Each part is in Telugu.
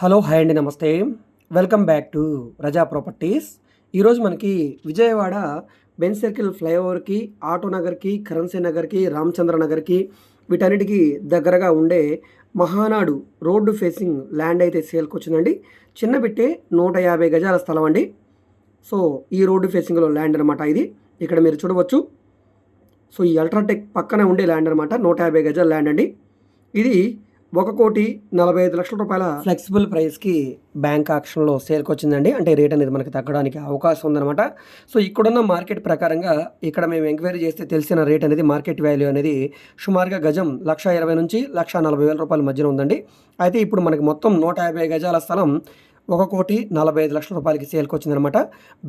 హలో హాయ్ అండి నమస్తే. Welcome back to Raza properties. ఈరోజు మనకి విజయవాడ బెన్ సర్కిల్ ఫ్లైఓవర్కి ఆటో నగర్కి కరెన్సీ నగర్కి రామచంద్ర నగర్కి వీటన్నిటికీ దగ్గరగా ఉండే మహానాడు రోడ్డు ఫేసింగ్ ల్యాండ్ అయితే సేల్కి వచ్చిందండి చిన్న బిట్టే నూట యాభై గజాల స్థలం అండి. సో ఈ రోడ్డు ఫేసింగ్లో ల్యాండ్ అనమాట ఇది. ఇక్కడ మీరు చూడవచ్చు. సో ఈ అల్ట్రాటెక్ పక్కన ఉండే ల్యాండ్ అనమాట నూట యాభై గజాల ల్యాండ్ అండి. ఇది ఒక కోటి నలభై ఐదు లక్షల రూపాయల ఫ్లెక్సిబుల్ ప్రైస్కి బ్యాంక్ ఆక్షన్లో సేల్కి వచ్చిందండి. అంటే రేట్ అనేది మనకి తగ్గడానికి అవకాశం ఉందన్నమాట. సో ఇక్కడున్న మార్కెట్ ప్రకారంగా ఇక్కడ మేము ఎంక్వైరీ చేస్తే తెలిసిన రేట్ అనేది మార్కెట్ వాల్యూ అనేది సుమారుగా గజం లక్ష ఇరవై నుంచి లక్ష నలభై వేల రూపాయల మధ్యన ఉందండి. అయితే ఇప్పుడు మనకి మొత్తం నూట యాభై గజాల స్థలం ఒక కోటి నలభై ఐదు లక్షల రూపాయలకి సేల్కి వచ్చిందనమాట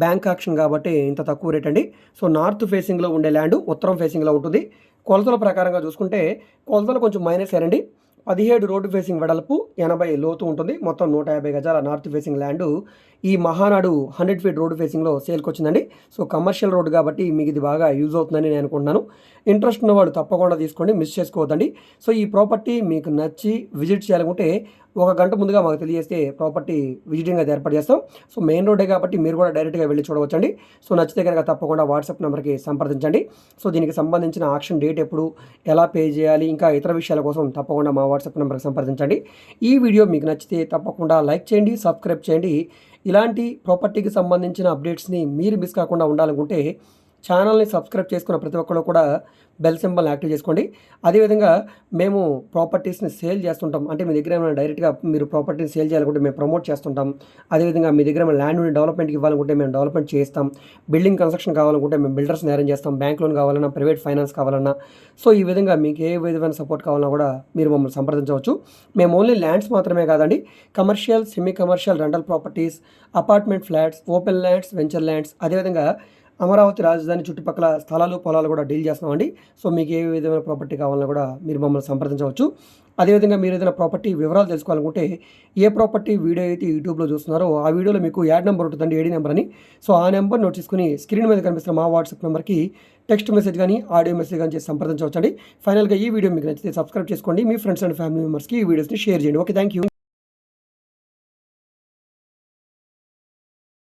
బ్యాంక్ ఆక్షన్ కాబట్టి ఇంత తక్కువ రేట్ అండి. సో నార్త్ ఫేసింగ్లో ఉండే ల్యాండ్ ఉత్తరం ఫేసింగ్లో ఉంటుంది. కొలతల ప్రకారంగా చూసుకుంటే కొలతలు కొంచెం మైనస్ అండి పదిహేడు రోడ్డు ఫేసింగ్ వెడల్పు ఎనభై లోతు ఉంటుంది. మొత్తం నూట యాభై గజాల నార్త్ ఫేసింగ్ ల్యాండ్ ఈ మహానాడు హండ్రెడ్ ఫీట్ రోడ్డు ఫేసింగ్లో సేల్కి వచ్చిందండి. సో కమర్షియల్ రోడ్డు కాబట్టి మీకు ఇది బాగా యూజ్ అవుతుందని నేను అనుకుంటున్నాను. ఇంట్రెస్ట్ ఉన్నవాడు తప్పకుండా తీసుకోండి మిస్ చేసుకోవద్దండి. సో ఈ ప్రాపర్టీ మీకు నచ్చి విజిట్ చేయాలనుకుంటే ఒక గంట ముందుగా మాకు తెలియజేస్తే ప్రాపర్టీ విజిటింగ్ అది ఏర్పాటు చేస్తాం. సో మెయిన్ రోడ్డే కాబట్టి మీరు కూడా డైరెక్ట్గా వెళ్ళి చూడవచ్చండి. సో నచ్చితే కనుక తప్పకుండా వాట్సాప్ నెంబర్కి సంప్రదించండి. సో దీనికి సంబంధించిన ఆక్షన్ డేట్ ఎప్పుడు ఎలా పే చేయాలి ఇంకా ఇతర విషయాల కోసం తప్పకుండా మా వాట్సాప్ నెంబర్కి సంప్రదించండి. ఈ వీడియో మీకు నచ్చితే తప్పకుండా లైక్ చేయండి సబ్స్క్రైబ్ చేయండి. ఇలాంటి ప్రాపర్టీకి సంబంధించిన అప్డేట్స్ని మీరు మిస్ కాకుండా ఉండాలనుకుంటే ఛానల్ని సబ్స్క్రైబ్ చేసుకున్న ప్రతి ఒక్కరు కూడా బెల్ సింబల్ యాక్టివ్ చేసుకోండి. అదేవిధంగా మేము ప్రాపర్టీస్ని సేల్ చేస్తుంటాం. అంటే మీ దగ్గర ఏమైనా డైరెక్ట్గా మీరు ప్రాపర్టీని సేల్ చేయాలనుకుంటే మేము ప్రమోట్ చేస్తుంటాం. అదేవిధంగా మీ దగ్గర ల్యాండ్ డెవలప్మెంట్కి ఇవ్వాలనుకుంటే మేము డెవలప్మెంట్ చేస్తాం. బిల్డింగ్ కన్స్ట్రక్షన్ కావాలనుకుంటే మేము బిల్డర్స్ని అరేంజ్ చేస్తాం. బ్యాంక్ లోన్ కావాలన్నా ప్రైవేట్ ఫైనాన్స్ కావాలన్నా. సో ఈ విధంగా మీకు ఏ విధమైన సపోర్ట్ కావాలన్నా కూడా మీరు మమ్మల్ని సంప్రదించవచ్చు. మేము ఓన్లీ ల్యాండ్స్ మాత్రమే కాదండి commercial semi commercial rental properties apartment flats open lands venture lands అదేవిధంగా అమరావతి రాజధాని చుట్టుపక్కల స్థలాలు పొలాలు కూడా డీల్ చేస్తామండి సో మీకు ఏ విధమైన ప్రాపర్టీ కావాలన్నా కూడా మీరు మమ్మల్ని సంప్రదించవచ్చు. అదేవిధంగా మీరు ఏదైనా ప్రాపర్టీ వివరాలు తెలుసుకోవాలనుకుంటే ఏ ప్రాపర్టీ వీడియో అయితే యూట్యూబ్లో చూస్తున్నారో ఆ వీడియోలో మీకు యాడ్ నెంబర్ ఉంటుందండి ఏడీ నెంబర్ అని. సో ఆ నెంబర్ నోట్ చేసుకుని స్క్రీన్ మీద కనిపిస్తున్న మా వాట్సాప్ నెంబర్కి టెక్స్ట్ మెసేజ్ కానీ ఆడియో మెసేజ్ కానీ చేసి సంప్రదించవచ్చండి. ఫైనల్గా ఈ వీడియో మీకు నచ్చితే సబ్స్క్రైబ్ చేసుకోండి. మీ ఫ్రెండ్స్ అండ్ ఫ్యామిలీ మెంబర్స్కి ఈ వీడియోస్ని షేర్ చేయండి. Okay thank you.